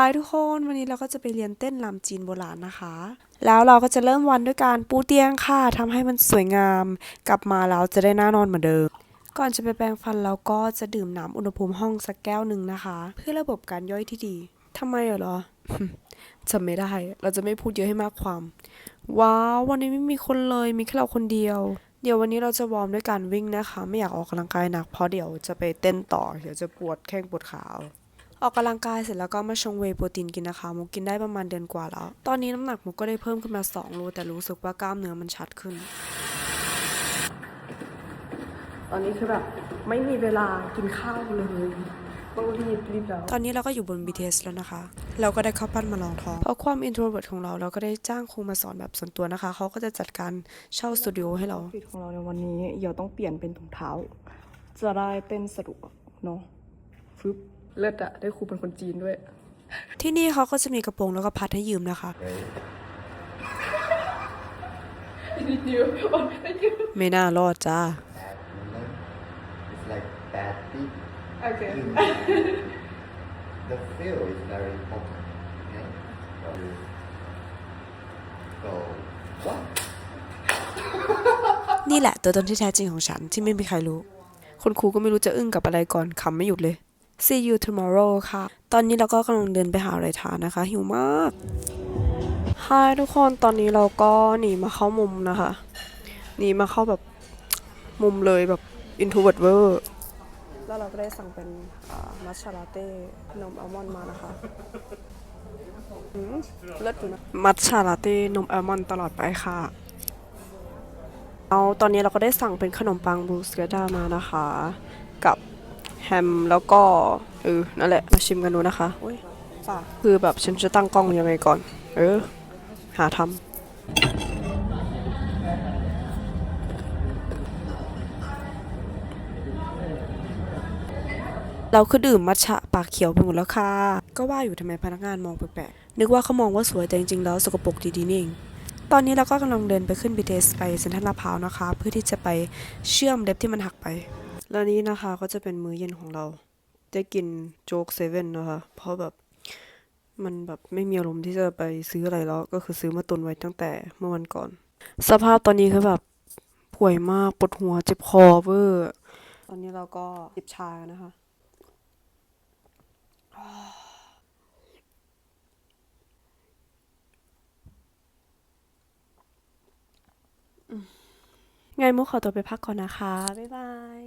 ายทุกคนวันนี้เราก็จะไปเรียนเต้นรำจีนโบราณนะคะ แล้วเราก็จะเริ่มวันด้วยการปูเตียงค่ะทำให้มันสวยงาม กลับมาแล้วจะได้น้านอนเหมือนเดิม ก่อนจะไปแปรงฟันเราก็จะดื่มน้ำอุณหภูมิห้องสักแก้วหนึ่งนะคะ เพื่อระบบการย่อยที่ดีทำไมเหรอจำไม่ได้ เราจะไม่พูดเยอะให้มากความ ว้าววันนี้ไม่มีคนเลยมีแค่เราคนเดียว เดี๋ยววันนี้เราจะวอร์มด้วยการวิ่งนะคะ ไม่อยากออกกำลังกายหนักเพราะเดี๋ยวจะไปเต้นต่อ เดี๋ยวจะปวดแข้งปวดขา อาออกกำลังกายเสร็จแล้วก็มาชงเวย์โปรตีนกินนะคะมุกกินได้ประมาณเดือนกว่าแล้ว ตอนนี้น้ำหนักมุกก็ได้เพิ่มขึ้นมา2โลแต่รู้สึกว่ากล้ามเนื้อมันชัดขึ้น ตอนนี้คือแบบไม่มีเวลากินข้าวเลยต้องรีบรีบแล้ว ตอนนี้เราก็อยู่บน BTS แล้วนะคะ เราก็ได้เข้าปั้นมาลองท้อง เพราะความ introvert ของเราเราก็ได้จ้างครูมาสอนแบบส่วนตัวนะคะ เขาก็จะจัดการเช่าสตูดิโอให้เราฟิตของเราในวันนี้เดี๋ยวต้องเปลี่ยนเป็นถุงเท้า จะได้เต้นสะดวกเนาะฟึบ เลิศอะได้ครูเป็นคนจีนด้วย ที่นี่เขาก็จะมีกระโปรงแล้วก็พัดให้ยืมนะคะ ไม่น่ารอดจ้า It's like bad beat. Okay. the feel is very important. Okay? So, so what? นี่แหละตัวตนที่แท้จริงของฉันที่ไม่มีใครรู้ คุณครูก็ไม่รู้จะอึ้งกับอะไรก่อนขำไม่หยุดเลย See you tomorrow ค่ะ ตอนนี้เราก็กำลังเดินไปหาอะไรทานนะคะ หิวมาก Hi ทุกคนตอนนี้เราก็หนีมาเข้ามุมนะคะหนีมาเข้าแบบมุมเลยแบบ introvert แล้วเราก็ได้สั่งเป็นมัชชาลาเต้นมอัลมอนด์มานะคะอืมเลิศอยู่นะมัชชาลาเต้นมอัลมอนด์ตลอดไปค่ะเอาตอนนี้เราก็ได้สั่งเป็นขนมปังบูสเกด้ามานะคะ กับ แฮมแล้วก็เออนั่นแหละมาชิมกันดูนะคะโอ้ยฝากคือแบบฉันจะตั้งกล้องยังไงก่อน เออ หาทำเราคือดื่มมัทฉะปากเขียวไปหมดแล้วค่ะ ก็ว่าอยู่ทำไมพนักงานมองแปลกๆ นึกว่าเขามองว่าสวยแต่จริงๆแล้วสกปรกดีๆนี่เอง ตอนนี้เราก็กำลังเดินไปขึ้น BTS ไปเซ็นทรัลลาดพร้าวนะคะ เพื่อที่จะไปเชื่อมเล็บที่มันหักไป แล้วนี้นะคะก็จะเป็นมื้อเย็นของเรา ได้กินโจ๊กเซเว่นนะคะ เพราะแบบมันแบบไม่มีอารมณ์ที่จะไปซื้ออะไรแล้ว ก็คือซื้อมาตุนไว้ตั้งแต่เมื่อวันก่อน สภาพตอนนี้คือแบบป่วยมากปวดหัวเจ็บคอเวอร์ตอนนี้เราก็จิบชานนะคะไงมุกขอตัวไปพักก่อนนะคะ บ๊ายบาย